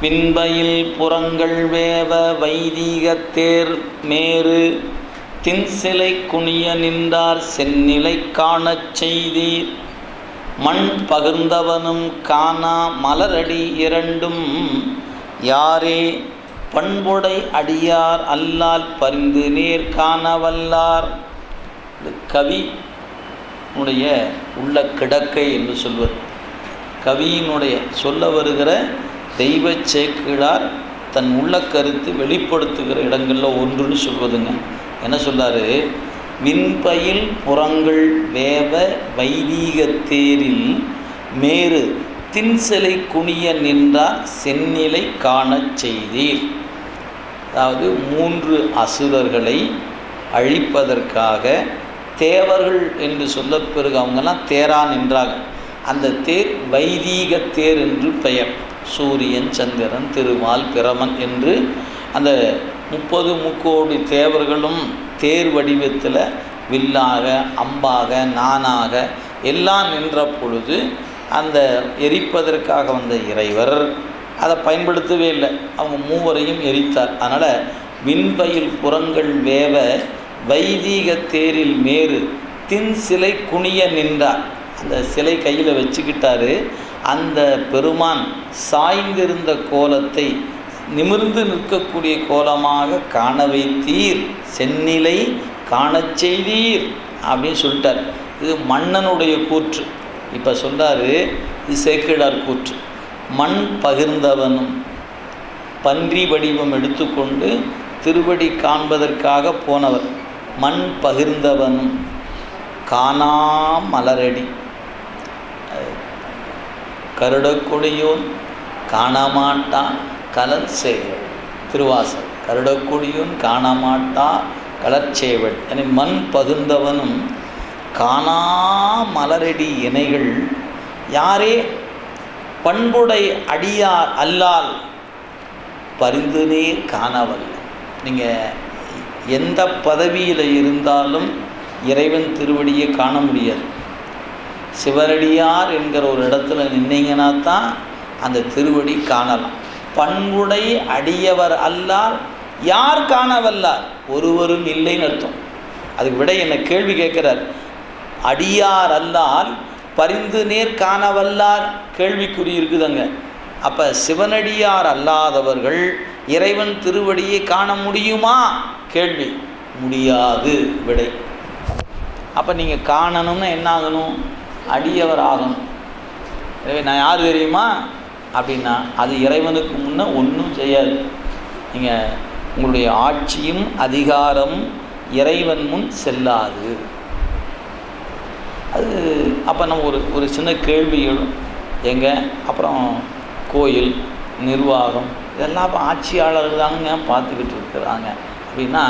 விண்பயில் புறங்கள் வேவ வைதீகத்தேர் மேறு தின்சிலை குனிய நின்றார் செந்நிலை காணச் செய்தீர். மண் பகிர்ந்தவனும் காணா மலரடி இரண்டும் யாரே பண்புடை அடியார் அல்லால் பரிந்து நேர் காணவல்லார். கவினுடைய கவி உடைய உள்ள கிடக்கை என்று சொல்வது கவியினுடைய சொல்ல வருகிற தெய்வ சேக்கிழார் தன் உள்ள கருத்து வெளிப்படுத்துகிற இடங்களில் ஒன்றுன்னு சொல்வதுங்க. என்ன சொல்றாரு? விண்பயில் புறங்கள் வேவ வைதீக தேரில் மேறு தின்சிலை குனிய நின்றார் செந்நிலை காணச் செய்தீர். அதாவது மூன்று அசுரர்களை அழிப்பதற்காக தேவர்கள் என்று சொல்லப்பெருக அவங்கெல்லாம் தேரா நின்றாங்க. அந்த தேர் வைதீக தேர் என்று பெயர். சூரியன் சந்திரன் திருமால் பிரமன் என்று அந்த முப்பது முக்கோடி தேவர்களும் தேர் வடிவத்தில் வில்லாக அம்பாக நானாக எல்லாம் நின்ற பொழுது அந்த எரிப்பதற்காக வந்த இறைவர் அதை பயன்படுத்தவே இல்லை. அவங்க மூவரையும் எரித்தார். அதனால் விண்பயில் புறங்கள் வேவ வைதீக தேரில் மேறு தின் சிலை குனிய நின்றார். அந்த சிலை கையில் வச்சுக்கிட்டாரு. அந்த பெருமான் சாய்ந்திருந்த கோலத்தை நிமிர்ந்து நிற்கக்கூடிய கோலமாக காண வைத்தீர். செந்நிலை காணச் செய்தீர் அப்படின்னு சொல்லிட்டார். இது மன்னனுடைய கூற்று. இப்போ சொல்றாரு இது சேக்கிழார் கூற்று. மண் பகிர்ந்தவனும் பன்றி வடிவம் எடுத்துக்கொண்டு திருவடி காண்பதற்காக போனவர். மண் பகிர்ந்தவனும் காணா மலரடி கருடக்கொடியோன் காணமாட்டா கலர் சேவல் திருவாசல் கருடக்கொடியோன் காணமாட்டா கலர்ச்சேவல் என மண் பகுந்தவனும் காணா மலரடி இணைகள் யாரே? பண்புடை அடியார் அல்லால் பரிந்து நீர் காணவல்ல. நீங்கள் எந்த பதவியில் இருந்தாலும் இறைவன் திருவடியை காண முடியாது. சிவனடியார் என்கிற ஒரு இடத்துல நின்னீங்கன்னா தான் அந்த திருவடி காணலாம். பண்புடை அடியவர் அல்லார் யார் காணவல்லார்? ஒருவரும் இல்லைன்னு அர்த்தம். அதுக்கு விட என்ன கேள்வி கேட்கிறார். அடியார் அல்லால் பரிந்து நேர் காணவல்லார் கேள்விக்குறி இருக்குதுங்க. அப்போ சிவனடியார் அல்லாதவர்கள் இறைவன் திருவடியை காண முடியுமா? கேள்வி. முடியாது விடை. அப்போ நீங்கள் காணணும்னா என்ன ஆகணும்? அடியவர் ஆகும் எனவே நான் யார் தெரியுமா? அப்படின்னா அது இறைவனுக்கு முன்னே ஒன்றும் செய்யாது. நீங்கள் உங்களுடைய ஆட்சியும் அதிகாரம் இறைவன் முன் செல்லாது. அது அப்போ நம்ம ஒரு ஒரு சின்ன கேள்வி எழும். அப்புறம் கோயில் நிர்வாகம் இதெல்லாம் இப்போ ஆட்சியாளர்கள் தாங்க பார்த்துக்கிட்டு இருக்கிறாங்க. அப்படின்னா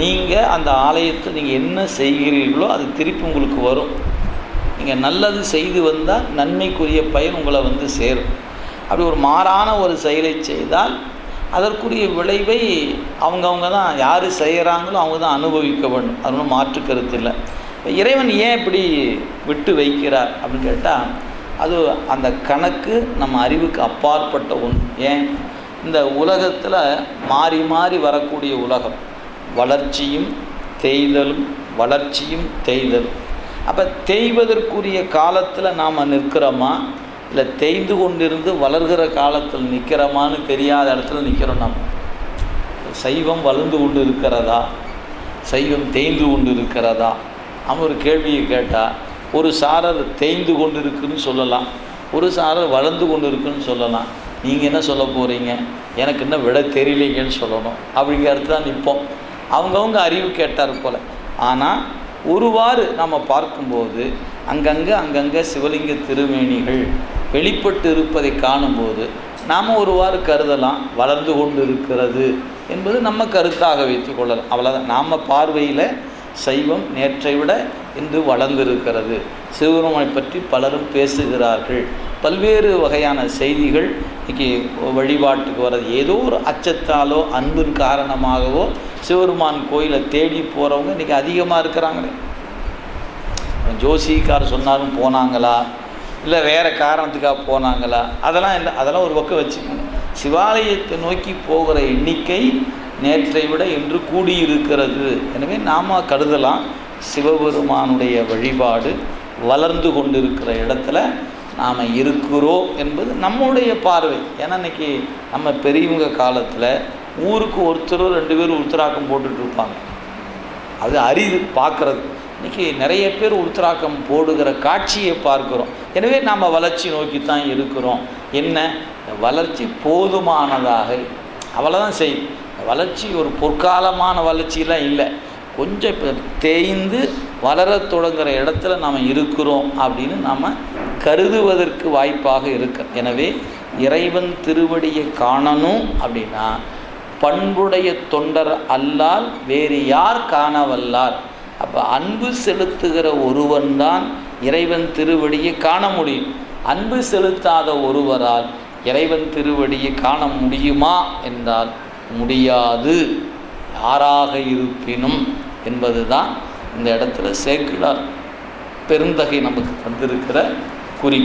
நீங்கள் அந்த ஆலயத்தை நீங்கள் என்ன செய்கிறீர்களோ அது திருப்பி உங்களுக்கு வரும். நீங்கள் நல்லது செய்து வந்தால் நன்மைக்குரிய பயன் உங்களை வந்து சேரும். அப்படி ஒரு மாறான ஒரு செயலை செய்தால் அதற்குரிய விளைவை அவங்கவுங்க தான் யார் செய்கிறாங்களோ அவங்க தான் அனுபவிக்க வேண்டும். அது ஒன்றும் மாற்று கருத்து இல்லை. இறைவன் ஏன் இப்படி விட்டு வைக்கிறார் அப்படின்னு கேட்டால் அது அந்த கணக்கு நம்ம அறிவுக்கு அப்பாற்பட்ட ஒன்று. ஏன்? இந்த உலகத்தில் மாறி மாறி வரக்கூடிய உலகம். வளர்ச்சியும் தேய்தலும் வளர்ச்சியும் தேய்தலும். அப்போ தேய்வதற்குரிய காலத்தில் நாம் நிற்கிறோமா? இல்லை தேய்ந்து கொண்டிருந்து வளர்கிற காலத்தில் நிற்கிறோமான்னு தெரியாத இடத்துல நிற்கிறோம் நம்ம சைவம் வளர்ந்து கொண்டு இருக்கிறதா சைவம் தேய்ந்து கொண்டு இருக்கிறதா அவன் ஒரு கேள்வியை கேட்டால் ஒரு சாரர் தேய்ந்து கொண்டு இருக்குன்னு சொல்லலாம். ஒரு சாரர் வளர்ந்து கொண்டு இருக்குன்னு சொல்லலாம். நீங்கள் என்ன சொல்ல போகிறீங்க எனக்கு இன்னும் விட தெரியலீங்கன்னு சொல்லணும். அப்படிங்கிற இடத்துல தான் நிற்போம். அவங்கவுங்க அறிவு கேட்டார் போல். ஆனால் ஒருவாறு நம்ம பார்க்கும்போது அங்கங்கே அங்கங்கே சிவலிங்க திருமேனிகள் வெளிப்பட்டு இருப்பதை காணும்போது நாம் ஒருவாறு கருதலாம் வளர்ந்து கொண்டு இருக்கிறது என்பது நம்ம கருத்தாக வைத்து கொள்ளலாம். அவ்வளோதான் நாம் பார்வையில் சைவம் நேற்றை விட இன்று வளர்ந்திருக்கிறது. சிவபெருமானை பற்றி பலரும் பேசுகிறார்கள். பல்வேறு வகையான செய்திகள் இன்றைக்கி வழிபாட்டுக்கு வர்றது ஏதோ ஒரு அச்சத்தாலோ அன்பின் காரணமாகவோ சிவபெருமான் கோயிலை தேடி போகிறவங்க இன்றைக்கி அதிகமாக இருக்கிறாங்களே. ஜோசிக்கார் சொன்னாலும் போனாங்களா? இல்லை வேறு காரணத்துக்காக போனாங்களா? அதெல்லாம் இல்லை அதெல்லாம் ஒரு பக்கம் வச்சுக்கணும். சிவாலயத்தை நோக்கி போகிற எண்ணிக்கை நேற்றை விட இன்று கூடியிருக்கிறது. எனவே நாம் கருதலாம் சிவபெருமானுடைய வழிபாடு வளர்ந்து கொண்டிருக்கிற இடத்துல நாம் இருக்கிறோம் என்பது நம்முடைய பார்வை. ஏன்னா இன்னைக்கு நம்ம பெரியவங்க காலத்தில் ஊருக்கு ஒருத்தரோ ரெண்டு பேரும் உத்தராக்கம் போட்டுட்ருப்பாங்க அது அரிது பார்க்குறது. இன்றைக்கி நிறைய பேர் உத்தராக்கம் போடுகிற காட்சியை பார்க்குறோம். எனவே நாம் வளர்ச்சி நோக்கி தான் இருக்கிறோம். என்ன? வளர்ச்சி போதுமானதாக அவ்வளோதான் செய்யும் வளர்ச்சி ஒரு பொற்காலமான வளர்ச்சியெலாம் இல்லை. கொஞ்சம் இப்போ தேய்ந்து வளர தொடங்குற இடத்துல நாம் இருக்கிறோம் அப்படின்னு நாம் கருதுவதற்கு வாய்ப்பாக இருக்கு. எனவே இறைவன் திருவடியை காணணும் அப்படின்னா பண்புடைய தொண்டர் அல்லால் வேறு யார் காணவல்லார்? அப்போ அன்பு செலுத்துகிற ஒருவன்தான் இறைவன் திருவடியை காண முடியும். அன்பு செலுத்தாத ஒருவரால் இறைவன் திருவடியை காண முடியுமா என்றால் முடியாது. யாராக இருப்பினும் என்பது தான் இந்த இடத்துல சேக்கிழார் பெருந்தகை நமக்கு தந்திருக்கிற করি।